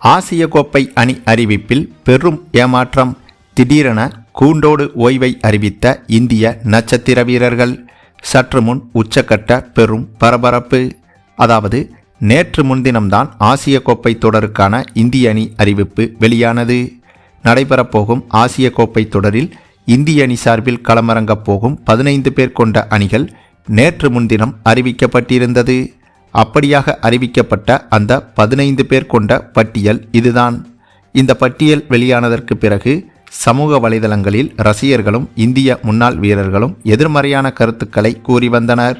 ஆசிய கோப்பை அணி அறிவிப்பில் பெரும் ஏமாற்றம். திடீரென கூண்டோடு ஓய்வை அறிவித்த இந்திய நட்சத்திர வீரர்கள். சற்று முன் உச்சக்கட்ட பெரும் பரபரப்பு. அதாவது நேற்று முன்தினம்தான் ஆசிய கோப்பை தொடருக்கான இந்திய அணி அறிவிப்பு வெளியானது. நடைபெறப்போகும் ஆசிய கோப்பை தொடரில் இந்திய அணி சார்பில் களமிறங்கப் போகும் பதினைந்து பேர் கொண்ட அணிகள் நேற்று முன்தினம் அறிவிக்கப்பட்டிருந்தது. அப்படியாக அறிவிக்கப்பட்ட அந்த பதினைந்து பேர் கொண்ட பட்டியல் இதுதான். இந்த பட்டியல் வெளியானதற்கு பிறகு சமூக வலைதளங்களில் ரசிகர்களும் இந்திய முன்னாள் வீரர்களும் எதிர்மறையான கருத்துக்களை கூறி வந்தனர்.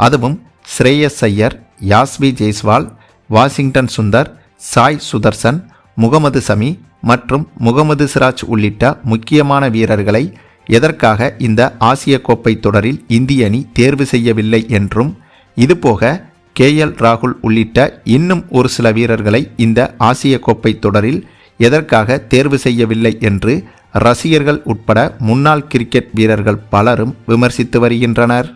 அதுவும் ஸ்ரேயஸ் ஐயர் யாஸ்வி ஜெய்ஸ்வால் வாஷிங்டன் சுந்தர் சாய் சுதர்சன் முகமது சமி மற்றும் முகமது சிராஜ் உள்ளிட்ட முக்கியமான வீரர்களை எதற்காக இந்த ஆசிய கோப்பை தொடரில் இந்திய அணி தேர்வு செய்யவில்லை என்றும் இதுபோக கே எல் ராகுல் உள்ளிட்ட இன்னும் ஒரு சில வீரர்களை இந்த ஆசிய கோப்பை தொடரில் எதற்காக தேர்வு செய்யவில்லை என்று ரசிகர்கள் உட்பட முன்னாள் கிரிக்கெட் வீரர்கள் பலரும் விமர்சித்து வருகின்றனர்.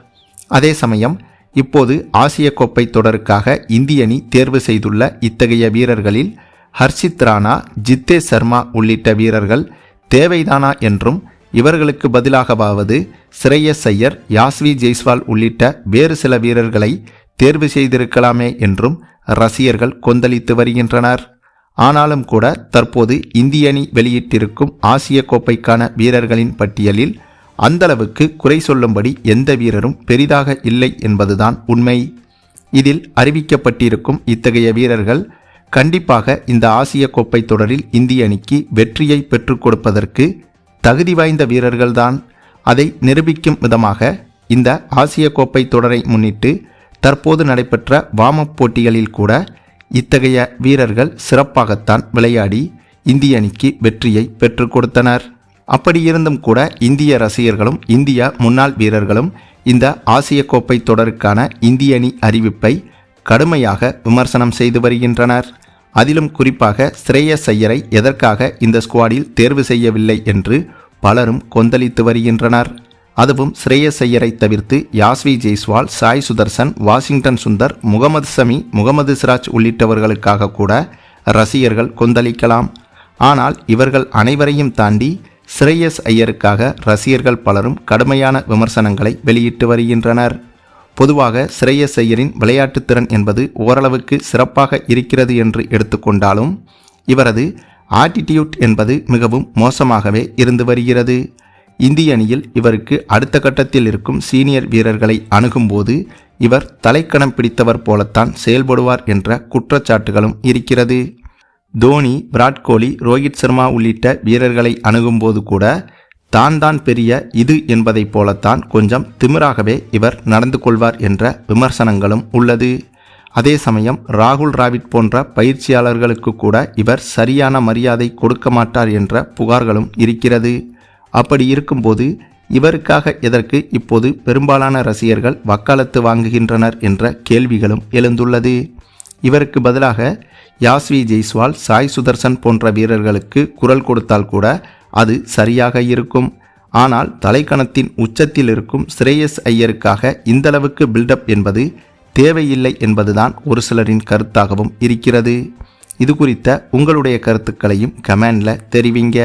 அதே சமயம் இப்போது ஆசிய கோப்பை தொடருக்காக இந்திய அணி தேர்வு செய்துள்ள இத்தகைய வீரர்களில் ஹர்ஷித் ராணா ஜித்தே சர்மா உள்ளிட்ட வீரர்கள் தேவைதானா என்றும் இவர்களுக்கு பதிலாகவாவது ஸ்ரேயஸ் ஐயர் யாஸ்வி ஜெய்ஸ்வால் உள்ளிட்ட வேறு சில வீரர்களை தேர்வு செய்திருக்கலாமே என்றும் ரசிகர்கள் கொந்தளித்து வருகின்றனர். ஆனாலும் கூட தற்போது இந்திய அணி வெளியிட்டிருக்கும் ஆசிய கோப்பைக்கான வீரர்களின் பட்டியலில் அந்தளவுக்கு குறை சொல்லும்படி எந்த வீரரும் பெரிதாக இல்லை என்பதுதான் உண்மை. இதில் அறிவிக்கப்பட்டிருக்கும் இத்தகைய வீரர்கள் கண்டிப்பாக இந்த ஆசிய கோப்பை தொடரில் இந்திய அணிக்கு வெற்றியை பெற்றுக் கொடுப்பதற்கு தகுதி வாய்ந்த வீரர்கள்தான். அதை நிரூபிக்கும் விதமாக இந்த ஆசிய கோப்பை தொடரை முன்னிட்டு தற்போது நடைபெற்ற வாமப் போட்டிகளில் கூட இத்தகைய வீரர்கள் சிறப்பாகத்தான் விளையாடி இந்திய அணிக்கு வெற்றியை பெற்றுக் கொடுத்தனர். அப்படியிருந்தும் கூட இந்திய ரசிகர்களும் இந்திய முன்னாள் வீரர்களும் இந்த ஆசிய கோப்பை தொடருக்கான இந்திய அணி அறிவிப்பை கடுமையாக விமர்சனம் செய்து வருகின்றனர். அதிலும் குறிப்பாக ஸ்ரேயஸ் ஐயரை எதற்காக இந்த ஸ்குவாடில் தேர்வு செய்யவில்லை என்று பலரும் கொந்தளித்து வருகின்றனர். அதுவும் ஸ்ரேயஸ் ஐயரை தவிர்த்து யாஸ்வி ஜெய்ஸ்வால் சாய் சுதர்சன் வாஷிங்டன் சுந்தர் முகமது சமி முகமது சிராஜ் உள்ளிட்டவர்களுக்காக கூட ரசிகர்கள் கொந்தளிக்கலாம். ஆனால் இவர்கள் அனைவரையும் தாண்டி ஸ்ரேயஸ் ஐயருக்காக ரசிகர்கள் பலரும் கடுமையான விமர்சனங்களை வெளியிட்டு வருகின்றனர். பொதுவாக ஸ்ரேயஸ் ஐயரின் விளையாட்டுத் திறன் என்பது ஓரளவுக்கு சிறப்பாக இருக்கிறது என்று எடுத்துக்கொண்டாலும் இவரது ஆட்டிடியூட் என்பது மிகவும் மோசமாகவே இருந்து வருகிறது. இந்திய அணியில் இவருக்கு அடுத்த கட்டத்தில் இருக்கும் சீனியர் வீரர்களை அணுகும்போது இவர் தலைக்கணம் பிடித்தவர் போலத்தான் செயல்படுவார் என்ற குற்றச்சாட்டுகளும் இருக்கிறது. தோனி விராட் கோலி ரோஹித் சர்மா உள்ளிட்ட வீரர்களை அணுகும்போது கூட தான் தான் பெரிய இது என்பதைப் போலத்தான் கொஞ்சம் திமிராகவே இவர் நடந்து கொள்வார் என்ற விமர்சனங்களும் உள்ளது. அதே சமயம் ராகுல் டிராவிட் போன்ற பயிற்சியாளர்களுக்கு கூட இவர் சரியான மரியாதை கொடுக்க மாட்டார் என்ற புகார்களும் இருக்கிறது. அப்படி இருக்கும்போது இவருக்காக எதற்கு இப்போது பெரும்பாலான ரசிகர்கள் வக்காலத்து வாங்குகின்றனர் என்ற கேள்விகளும் எழுந்துள்ளது. இவருக்கு பதிலாக யாஸ்வி ஜெய்ஸ்வால் சாய் சுதர்சன் போன்ற வீரர்களுக்கு குரல் கொடுத்தால் கூட அது சரியாக இருக்கும். ஆனால் தலைக்கணத்தின் உச்சத்தில் இருக்கும் ஸ்ரேயஸ் ஐயருக்காக இந்தளவுக்கு பில்டப் என்பது தேவையில்லை என்பதுதான் ஒரு சிலரின் கருத்தாகவும் இருக்கிறது. இது குறித்த உங்களுடைய கருத்துக்களையும் கமெண்டில் தெரிவிங்க.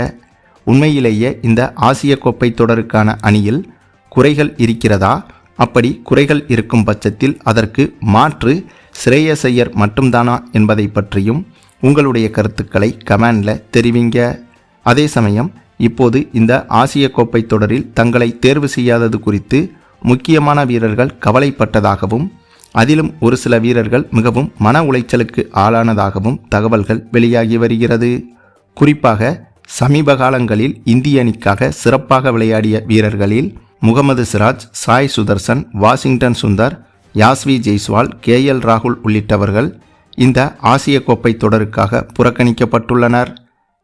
உண்மையிலேயே இந்த ஆசிய கோப்பை தொடருக்கான அணியில் குறைகள் இருக்கிறதா? அப்படி குறைகள் இருக்கும் பட்சத்தில் அதற்கு மாற்று ஸ்ரேயஸ் மட்டும்தானா என்பதை பற்றியும் உங்களுடைய கருத்துக்களை கமெண்டில் தெரிவிங்க. அதே சமயம் இப்போது இந்த ஆசிய கோப்பை தொடரில் தங்களை தேர்வு செய்யாதது குறித்து முக்கியமான வீரர்கள் கவலைப்பட்டதாகவும் அதிலும் ஒரு சில வீரர்கள் மிகவும் மன உளைச்சலுக்கு ஆளானதாகவும் தகவல்கள் வெளியாகி வருகிறது. குறிப்பாக சமீப காலங்களில் இந்திய அணிக்காக சிறப்பாக விளையாடிய வீரர்களில் Mohammed Siraj Sai Sudharsan Washington Sundar Yashasvi Jaiswal K L ராகுல் உள்ளிட்டவர்கள் இந்த ஆசிய கோப்பை தொடருக்காக புறக்கணிக்கப்பட்டுள்ளனர்.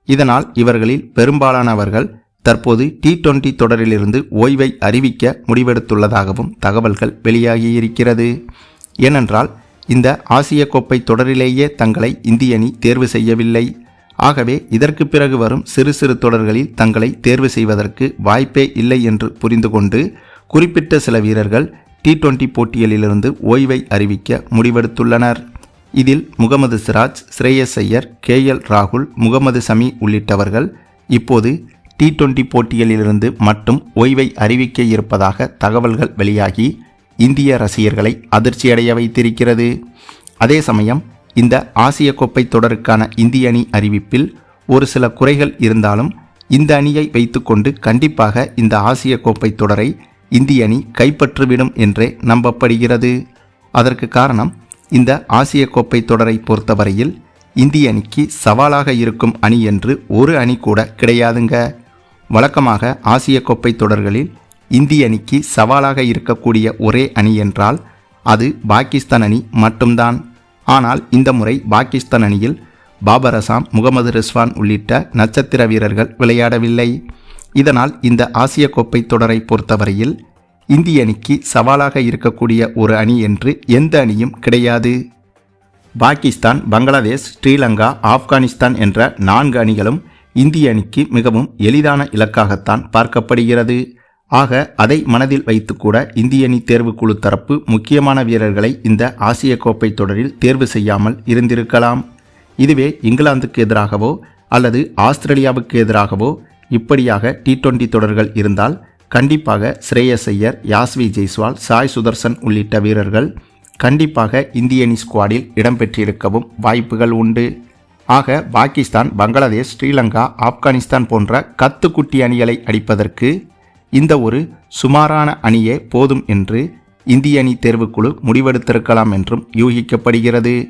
இதனால் இவர்களில் பெரும்பாலானவர்கள் தற்போது டி டுவெண்டி தொடரிலிருந்து ஓய்வை அறிவிக்க முடிவெடுத்துள்ளதாகவும் தகவல்கள் வெளியாகியிருக்கிறது. ஏனென்றால் இந்த ஆசிய கோப்பை தொடரிலேயே தங்களை இந்திய அணி தேர்வு செய்யவில்லை. ஆகவே இதற்கு பிறகு வரும் சிறு சிறு தொடர்களில் தங்களை தேர்வு செய்வதற்கு வாய்ப்பே இல்லை என்று புரிந்து கொண்டு குறிப்பிட்ட சில வீரர்கள் டி டுவெண்டி போட்டிகளிலிருந்து ஓய்வை அறிவிக்க முடிவெடுத்துள்ளனர். இதில் முகமது சிராஜ் ஸ்ரேயஸ் ஐயர் கே எல் ராகுல் முகமது சமி உள்ளிட்டவர்கள் இப்போது டி டுவெண்டி போட்டிகளிலிருந்து மட்டும் ஓய்வை அறிவிக்க இருப்பதாக தகவல்கள் வெளியாகி இந்திய ரசிகர்களை அதிர்ச்சியடைய வைத்திருக்கிறது. அதே சமயம் இந்த ஆசிய கோப்பை தொடருக்கான இந்திய அணி அறிவிப்பில் ஒரு சில குறைகள் இருந்தாலும் இந்த அணியை வைத்துக்கொண்டு கண்டிப்பாக இந்த ஆசிய கோப்பை தொடரை இந்திய அணி கைப்பற்றிவிடும் என்றே நம்பப்படுகிறது. அதற்கு காரணம் இந்த ஆசிய கோப்பை தொடரை பொறுத்தவரையில் இந்திய அணிக்கு சவாலாக இருக்கும் அணி என்று ஒரு அணி கூட கிடையாதுங்க. வழக்கமாக ஆசிய கோப்பை தொடர்களில் இந்திய அணிக்கு சவாலாக இருக்கக்கூடிய ஒரே அணி என்றால் அது பாகிஸ்தான் அணி மட்டும்தான். ஆனால் இந்த முறை பாகிஸ்தான் அணியில் பாபர் அசாம் முகமது ரிஸ்வான் உள்ளிட்ட நட்சத்திர வீரர்கள் விளையாடவில்லை. இதனால் இந்த ஆசிய கோப்பை தொடரை பொறுத்தவரையில் இந்திய அணிக்கு சவாலாக இருக்கக்கூடிய ஒரு அணி என்று எந்த அணியும் கிடையாது. பாகிஸ்தான் பங்களாதேஷ் ஸ்ரீலங்கா ஆப்கானிஸ்தான் என்ற நான்கு அணிகளும் இந்திய அணிக்கு மிகவும் எளிதான இலக்காகத்தான் பார்க்கப்படுகிறது. ஆக அதை மனதில் வைத்துக்கூட இந்திய அணி தேர்வுக்குழு தரப்பு முக்கியமான வீரர்களை இந்த ஆசிய கோப்பை தொடரில் தேர்வு செய்யாமல் இருந்திருக்கலாம். இதுவே இங்கிலாந்துக்கு எதிராகவோ அல்லது ஆஸ்திரேலியாவுக்கு எதிராகவோ இப்படியாக டி டுவெண்டி தொடர்கள் இருந்தால் கண்டிப்பாக ஸ்ரேயஸ் ஐயர் யாஸ்வி ஜெய்ஸ்வால் சாய் சுதர்சன் உள்ளிட்ட வீரர்கள் கண்டிப்பாக இந்திய அணி ஸ்குவாடில் இடம்பெற்றிருக்கவும் வாய்ப்புகள் உண்டு. ஆக பாகிஸ்தான் பங்களாதேஷ் ஸ்ரீலங்கா ஆப்கானிஸ்தான் போன்ற கத்துக்குட்டி அணிகளை அடிப்பதற்கு இந்த ஒரு சுமாரான அணியே போதும் என்று இந்திய அணி தேர்வுக்குழு முடிவெடுத்திருக்கலாம் என்றும் யூகிக்கப்படுகிறது.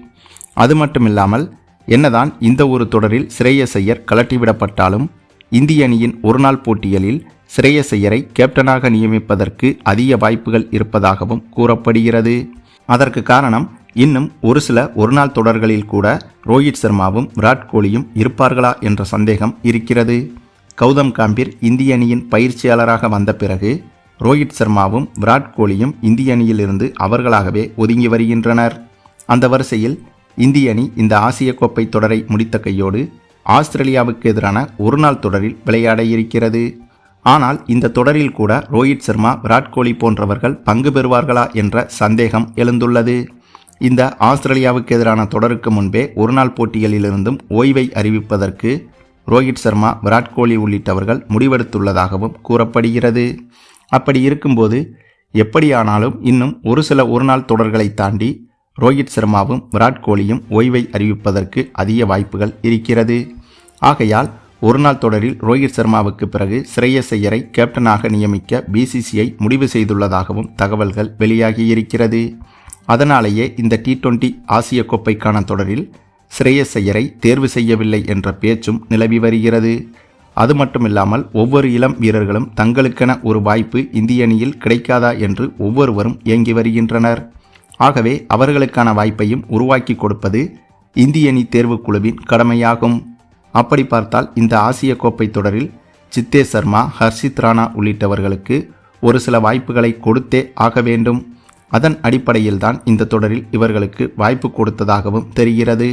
அது மட்டுமில்லாமல் என்னதான் இந்த ஒரு தொடரில் ஸ்ரேயஸ் ஐயர் கலட்டிவிடப்பட்டாலும் இந்திய அணியின் ஒருநாள் போட்டிகளில் ஸ்ரேயஸ் ஐயரை கேப்டனாக நியமிப்பதற்கு அதிக வாய்ப்புகள் இருப்பதாகவும் கூறப்படுகிறது. அதற்கு காரணம் இன்னும் ஒரு சில ஒருநாள் தொடர்களில் கூட ரோஹித் சர்மாவும் விராட் கோலியும் இருப்பார்களா என்ற சந்தேகம் இருக்கிறது. கௌதம் காம்பீர் இந்திய அணியின் பயிற்சியாளராக வந்த பிறகு ரோஹித் சர்மாவும் விராட் கோலியும் இந்திய அணியிலிருந்து அவர்களாகவே ஒதுங்கி வருகின்றனர். அந்த வரிசையில் இந்திய அணி இந்த ஆசிய கோப்பை தொடரை முடித்த கையோடு ஆஸ்திரேலியாவுக்கு எதிரான ஒருநாள் தொடரில் விளையாட இருக்கிறது. ஆனால் இந்த தொடரில் கூட ரோஹித் சர்மா விராட் கோலி போன்றவர்கள் பங்கு பெறுவார்களா என்ற சந்தேகம் எழுந்துள்ளது. இந்த ஆஸ்திரேலியாவுக்கு எதிரான தொடருக்கு முன்பே ஒருநாள் போட்டிகளிலிருந்தும் ஓய்வை அறிவிப்பதற்கு ரோஹித் சர்மா விராட் கோலி உள்ளிட்டவர்கள் முடிவெடுத்துள்ளதாகவும் கூறப்படுகிறது. அப்படி இருக்கும்போது எப்படியானாலும் இன்னும் ஒரு சில ஒருநாள் தொடர்களை தாண்டி ரோஹித் சர்மாவும் விராட் கோலியும் ஓய்வை அறிவிப்பதற்கு அதிக வாய்ப்புகள் இருக்கிறது. ஆகையால் ஒருநாள் தொடரில் ரோஹித் சர்மாவுக்கு பிறகு ஸ்ரேயஸ் ஐயரை கேப்டனாக நியமிக்க பிசிசிஐ முடிவு செய்துள்ளதாகவும் தகவல்கள் வெளியாகியிருக்கிறது. அதனாலேயே இந்த டி டுவெண்டி ஆசிய கோப்பைக்கான தொடரில் ஸ்ரேயஸ் ஐயரை தேர்வு செய்யவில்லை என்ற பேச்சும் நிலவி வருகிறது. அது மட்டுமில்லாமல் ஒவ்வொரு இளம் வீரர்களும் தங்களுக்கென ஒரு வாய்ப்பு இந்திய அணியில் கிடைக்காதா என்று ஒவ்வொருவரும் இயங்கி வருகின்றனர். ஆகவே அவர்களுக்கான வாய்ப்பையும் உருவாக்கி கொடுப்பது இந்திய அணி தேர்வுக்குழுவின் கடமையாகும். அப்படி பார்த்தால் இந்த ஆசிய கோப்பை தொடரில் சித்தே சர்மா ஹர்ஷித் ராணா உள்ளிட்டவர்களுக்கு ஒரு சில வாய்ப்புகளை கொடுத்தே ஆக வேண்டும். அதன் அடிப்படையில்தான் இந்த தொடரில் இவர்களுக்கு வாய்ப்பு கொடுத்ததாகவும் தெரிகிறது.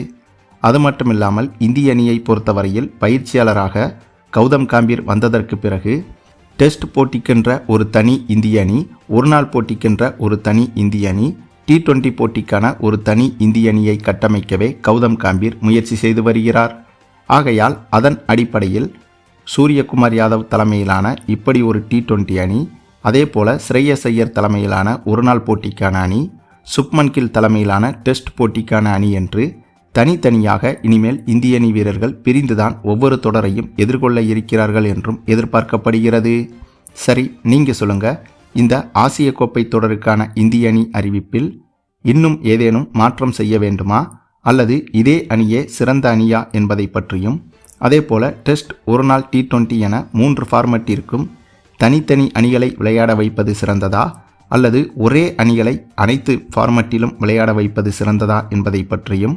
அது மட்டும் இல்லாமல் இந்திய அணியை பொறுத்தவரையில் பயிற்சியாளராக கௌதம் காம்பீர் வந்ததற்கு பிறகு டெஸ்ட் போட்டிக்கின்ற ஒரு தனி இந்திய அணி ஒருநாள் போட்டிக்கின்ற ஒரு தனி இந்திய அணி டி டுவெண்டி போட்டிக்கான ஒரு தனி இந்திய அணியை கட்டமைக்கவே கௌதம் காம்பீர் முயற்சி செய்து வருகிறார். ஆகையால் அதன் அடிப்படையில் சூரியகுமார் யாதவ் தலைமையிலான இப்படி ஒரு டி டுவெண்ட்டி அணி அதே போல ஸ்ரேயஸ் ஐயர் தலைமையிலான ஒருநாள் போட்டிக்கான அணி சுப்மன் கில் தலைமையிலான டெஸ்ட் போட்டிக்கான அணி என்று தனித்தனியாக இனிமேல் இந்திய அணி வீரர்கள் பிரிந்துதான் ஒவ்வொரு தொடரையும் எதிர்கொள்ள இருக்கிறார்கள் என்றும் எதிர்பார்க்கப்படுகிறது. சரி நீங்க சொல்லுங்க. இந்த ஆசிய கோப்பை தொடருக்கான இந்திய அணி அறிவிப்பில் இன்னும் ஏதேனும் மாற்றம் செய்ய வேண்டுமா? அல்லது இதே அணியே சிறந்த அணியா என்பதை பற்றியும் அதேபோல டெஸ்ட் ஒரு நாள் டி டுவெண்ட்டி என மூன்று ஃபார்மட்டிற்கும் தனித்தனி அணிகளை விளையாட வைப்பது சிறந்ததா? அல்லது ஒரே அணிகளை அனைத்து ஃபார்மட்டிலும் விளையாட வைப்பது சிறந்ததா என்பதை பற்றியும்